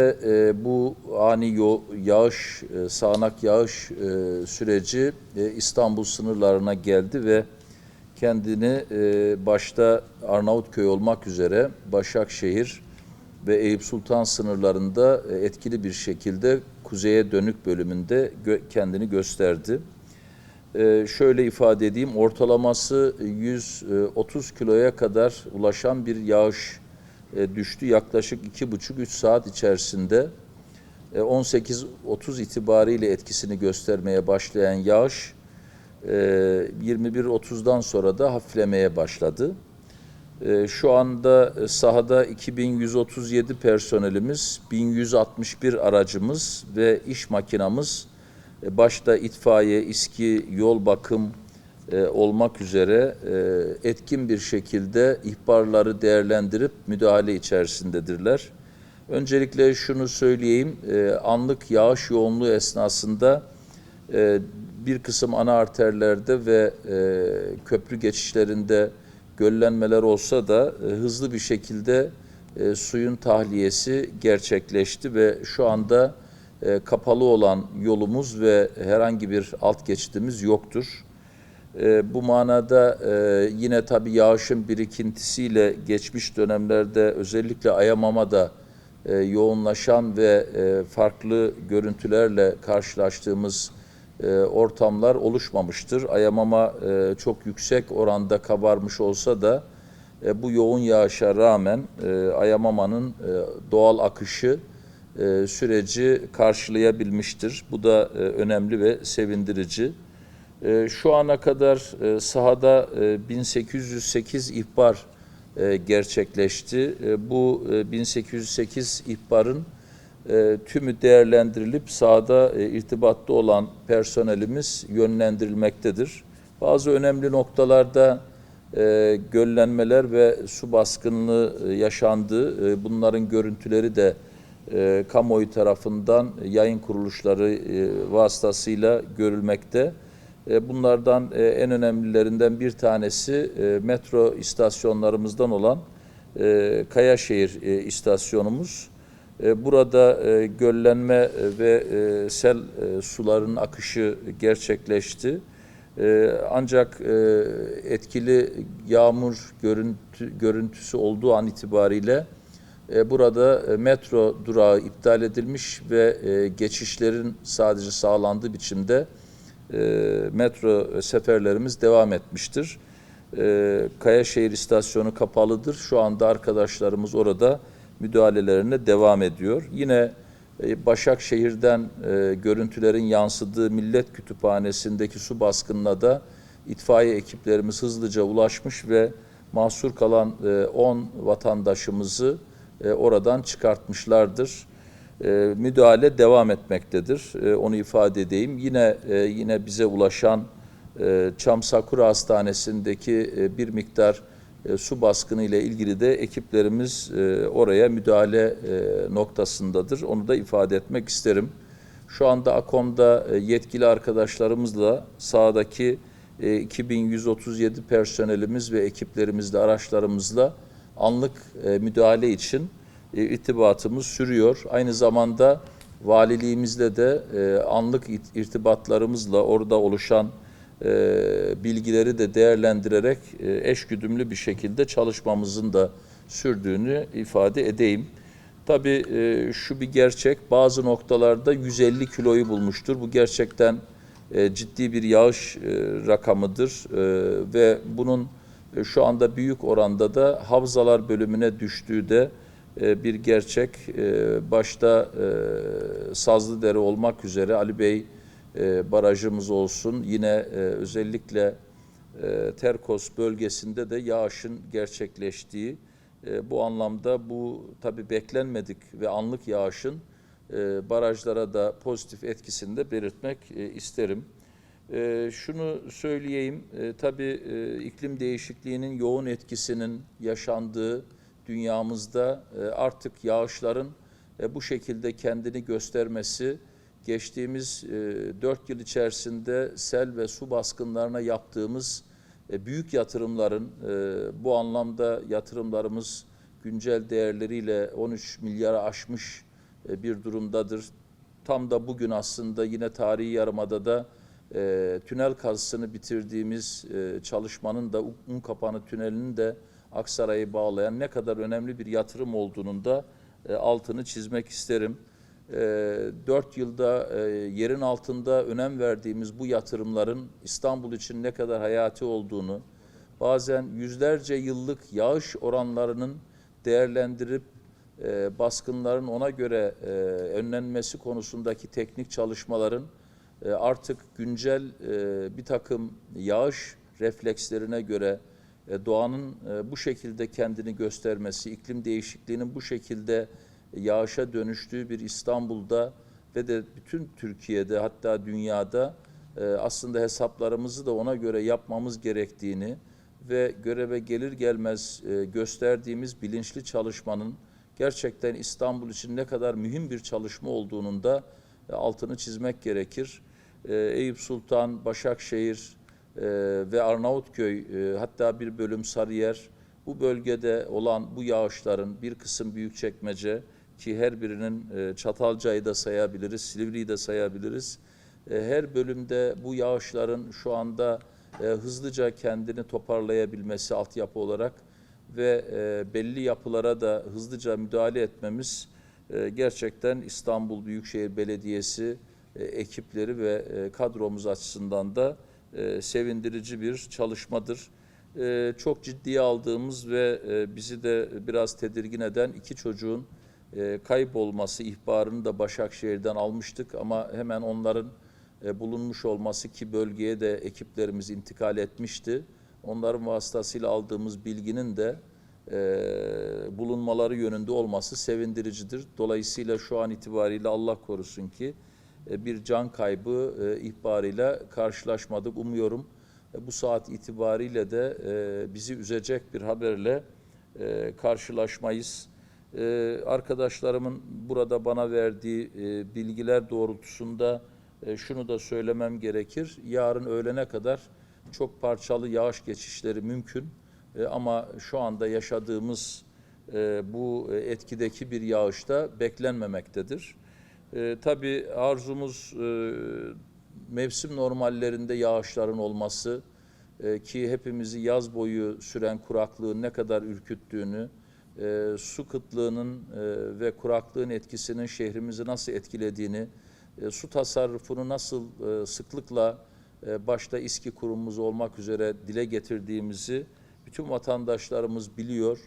E, bu ani yo- yağış, e, sağanak yağış e, süreci e, İstanbul sınırlarına geldi ve kendini e, başta Arnavutköy olmak üzere Başakşehir ve Eyüp Sultan sınırlarında e, etkili bir şekilde kuzeye dönük bölümünde gö- kendini gösterdi. Ee, şöyle ifade edeyim, ortalaması 130 kiloya kadar ulaşan bir yağış e, düştü. Yaklaşık 2,5-3 saat içerisinde e, 18.30 itibariyle etkisini göstermeye başlayan yağış e, 21.30'dan sonra da hafiflemeye başladı. E, Şu anda e, sahada 2137 personelimiz, 1161 aracımız ve iş makinamız başta itfaiye, iski, yol bakım e, olmak üzere e, etkin bir şekilde ihbarları değerlendirip müdahale içerisindedirler. Öncelikle şunu söyleyeyim, e, anlık yağış yoğunluğu esnasında e, bir kısım ana arterlerde ve e, köprü geçişlerinde göllenmeler olsa da e, hızlı bir şekilde e, suyun tahliyesi gerçekleşti ve şu anda e, kapalı olan yolumuz ve herhangi bir alt geçidimiz yoktur. E, bu manada e, yine tabii yağışın birikintisiyle geçmiş dönemlerde özellikle Ayamama'da e, yoğunlaşan ve e, farklı görüntülerle karşılaştığımız e, ortamlar oluşmamıştır. Ayamama e, çok yüksek oranda kabarmış olsa da e, bu yoğun yağışa rağmen e, Ayamama'nın e, doğal akışı e, süreci karşılayabilmiştir. Bu da e, önemli ve sevindirici. E, Şu ana kadar e, sahada e, 1808 ihbar e, gerçekleşti. E, Bu e, 1808 ihbarın e, tümü değerlendirilip sahada e, irtibatta olan personelimiz yönlendirilmektedir. Bazı önemli noktalarda e, göllenmeler ve su baskınlığı e, yaşandı. E, bunların görüntüleri de e, kamuoyu tarafından yayın kuruluşları e, vasıtasıyla görülmekte. E, bunlardan e, en önemlilerinden bir tanesi e, metro istasyonlarımızdan olan Kayaşehir istasyonumuz. Burada göllenme ve sel e, suların akışı gerçekleşti. Ancak etkili yağmur görüntü, görüntüsü olduğu an itibariyle burada metro durağı iptal edilmiş ve geçişlerin sadece sağlandığı biçimde e, metro seferlerimiz devam etmiştir. E, Kayaşehir istasyonu kapalıdır. Şu anda arkadaşlarımız orada müdahalelerine devam ediyor. Yine e, Başakşehir'den e, görüntülerin yansıdığı Millet Kütüphanesi'ndeki su baskınına da itfaiye ekiplerimiz hızlıca ulaşmış ve mahsur kalan e, 10 vatandaşımızı e, oradan çıkartmışlardır. E, müdahale devam etmektedir. E, onu ifade edeyim. Yine e, yine bize ulaşan e, Çam Sakura Hastanesi'ndeki bir miktar su baskını ile ilgili de ekiplerimiz oraya müdahale noktasındadır. Onu da ifade etmek isterim. Şu anda AKOM'da yetkili arkadaşlarımızla sahadaki e, 2137 personelimiz ve ekiplerimizle, araçlarımızla anlık müdahale için e, irtibatımız sürüyor. Aynı zamanda valiliğimizle de e, anlık irtibatlarımızla orada oluşan e, bilgileri de değerlendirerek e, eşgüdümlü bir şekilde çalışmamızın da sürdüğünü ifade edeyim. Tabii e, şu bir gerçek, bazı noktalarda 150 kiloyu bulmuştur. Bu gerçekten ciddi bir yağış rakamıdır ve bunun şu anda büyük oranda da havzalar bölümüne düştüğü de bir gerçek. E, Başta e, Sazlıdere olmak üzere Ali Bey e, barajımız olsun. Yine e, özellikle e, Terkos bölgesinde de yağışın gerçekleştiği e, bu anlamda bu tabi beklenmedik ve anlık yağışın e, barajlara da pozitif etkisini de belirtmek e, isterim. E, şunu söyleyeyim, e, tabii e, iklim değişikliğinin yoğun etkisinin yaşandığı dünyamızda e, artık yağışların e, bu şekilde kendini göstermesi, geçtiğimiz e, 4 yıl içerisinde sel ve su baskınlarına yaptığımız büyük yatırımların, bu anlamda yatırımlarımız güncel değerleriyle 13 milyara aşmış bir durumdadır. Tam da bugün aslında yine tarihi yarımadada e, tünel kazısını bitirdiğimiz çalışmanın da Unkapanı Tüneli'nin de Aksaray'ı bağlayan ne kadar önemli bir yatırım olduğunun da e, altını çizmek isterim. E, Dört yılda e, yerin altında önem verdiğimiz bu yatırımların İstanbul için ne kadar hayati olduğunu, bazen yüzlerce yıllık yağış oranlarının değerlendirip e, baskınların ona göre önlenmesi konusundaki teknik çalışmaların artık güncel bir takım yağış reflekslerine göre doğanın e, bu şekilde kendini göstermesi, iklim değişikliğinin bu şekilde yağışa dönüştüğü bir İstanbul'da ve de bütün Türkiye'de hatta dünyada e, aslında hesaplarımızı da ona göre yapmamız gerektiğini ve göreve gelir gelmez e, gösterdiğimiz bilinçli çalışmanın gerçekten İstanbul için ne kadar mühim bir çalışma olduğunun da e, altını çizmek gerekir. E, Eyüp Sultan, Başakşehir e, ve Arnavutköy e, hatta bir bölüm Sarıyer bu bölgede olan bu yağışların bir kısım Büyükçekmece ki her birinin e, Çatalca'yı da sayabiliriz, Silivri'yi de sayabiliriz. E, Her bölümde bu yağışların şu anda e, hızlıca kendini toparlayabilmesi altyapı olarak ve e, belli yapılara da hızlıca müdahale etmemiz e, gerçekten İstanbul Büyükşehir Belediyesi e, ekipleri ve e, kadromuz açısından da e, sevindirici bir çalışmadır. E, Çok ciddiye aldığımız ve e, bizi de biraz tedirgin eden iki çocuğun e, kaybolması ihbarını da Başakşehir'den almıştık ama hemen onların e, bulunmuş olması ki bölgeye de ekiplerimiz intikal etmişti. Onların vasıtasıyla aldığımız bilginin de e, bulunmaları yönünde olması sevindiricidir. Dolayısıyla şu an itibariyle Allah korusun ki bir can kaybı e, ihbarıyla karşılaşmadık. Umuyorum e, bu saat itibariyle de e, bizi üzecek bir haberle e, karşılaşmayız. E, arkadaşlarımın burada bana verdiği e, bilgiler doğrultusunda e, şunu da söylemem gerekir. Yarın öğlene kadar çok parçalı yağış geçişleri mümkün. E, ama şu anda yaşadığımız e, bu etkideki bir yağışta beklenmemektedir. E, tabii arzumuz e, mevsim normallerinde yağışların olması e, ki hepimizi yaz boyu süren kuraklığın ne kadar ürküttüğünü, e, su kıtlığının e, ve kuraklığın etkisinin şehrimizi nasıl etkilediğini, e, su tasarrufunu nasıl e, sıklıkla e, başta İSKİ kurumumuz olmak üzere dile getirdiğimizi bütün vatandaşlarımız biliyor.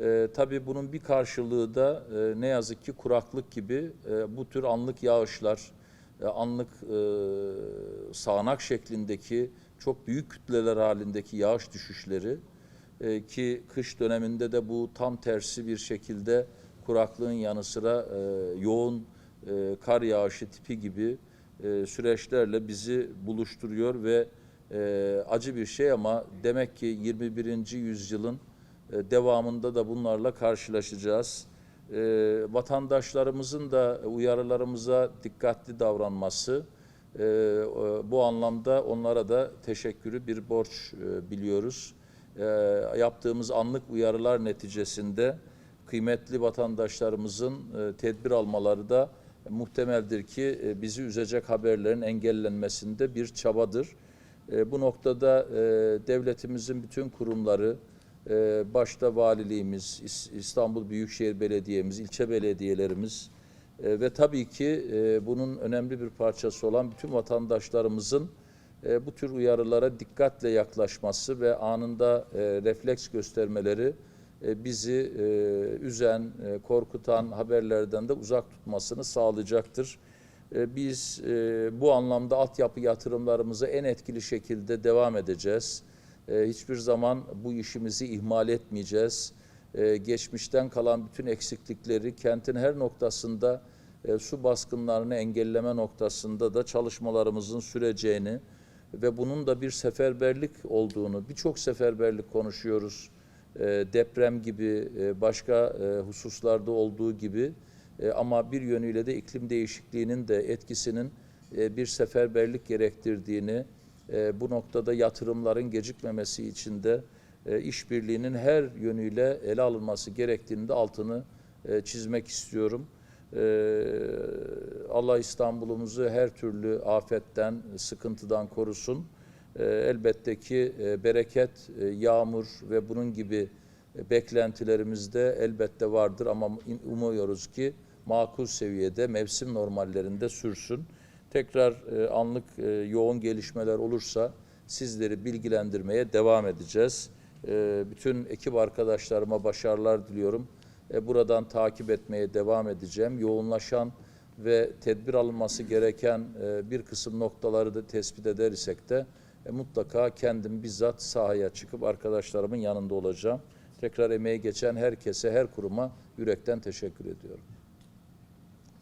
E, tabii bunun bir karşılığı da e, ne yazık ki kuraklık gibi e, bu tür anlık yağışlar, e, anlık e, sağanak şeklindeki çok büyük kütleler halindeki yağış düşüşleri e, ki kış döneminde de bu tam tersi bir şekilde kuraklığın yanı sıra e, yoğun e, kar yağışı tipi gibi e, süreçlerle bizi buluşturuyor ve e, acı bir şey ama demek ki 21. yüzyılın devamında da bunlarla karşılaşacağız. E, vatandaşlarımızın da uyarılarımıza dikkatli davranması e, e, bu anlamda onlara da teşekkürü bir borç e, biliyoruz. E, yaptığımız anlık uyarılar neticesinde kıymetli vatandaşlarımızın e, tedbir almaları da muhtemeldir ki e, bizi üzecek haberlerin engellenmesinde bir çabadır. E, bu noktada e, devletimizin bütün kurumları, e, başta valiliğimiz, İs- İstanbul Büyükşehir Belediye'miz, ilçe belediyelerimiz e, ve tabii ki e, bunun önemli bir parçası olan bütün vatandaşlarımızın e, bu tür uyarılara dikkatle yaklaşması ve anında refleks göstermeleri bizi üzen, korkutan haberlerden de uzak tutmasını sağlayacaktır. Biz bu anlamda altyapı yatırımlarımızı en etkili şekilde devam edeceğiz. E, Hiçbir zaman bu işimizi ihmal etmeyeceğiz. E, Geçmişten kalan bütün eksiklikleri kentin her noktasında e, su baskınlarını engelleme noktasında da çalışmalarımızın süreceğini ve bunun da bir seferberlik olduğunu, birçok seferberlik konuşuyoruz. E, Deprem gibi, e, başka e, hususlarda olduğu gibi ama bir yönüyle de iklim değişikliğinin de etkisinin bir seferberlik gerektirdiğini, e, bu noktada yatırımların gecikmemesi için de e, işbirliğinin her yönüyle ele alınması gerektiğini de altını e, çizmek istiyorum. Ee, Allah İstanbul'umuzu her türlü afetten, sıkıntıdan korusun. Ee, elbette ki e, bereket, e, yağmur ve bunun gibi e, beklentilerimiz de elbette vardır ama umuyoruz ki makul seviyede mevsim normallerinde sürsün. Tekrar e, anlık e, yoğun gelişmeler olursa sizleri bilgilendirmeye devam edeceğiz. E, bütün ekip arkadaşlarıma başarılar diliyorum. E, buradan takip etmeye devam edeceğim. Yoğunlaşan ve tedbir alınması gereken e, bir kısım noktaları da tespit edersek de e, mutlaka kendim bizzat sahaya çıkıp arkadaşlarımın yanında olacağım. Tekrar emeği geçen herkese, her kuruma yürekten teşekkür ediyorum.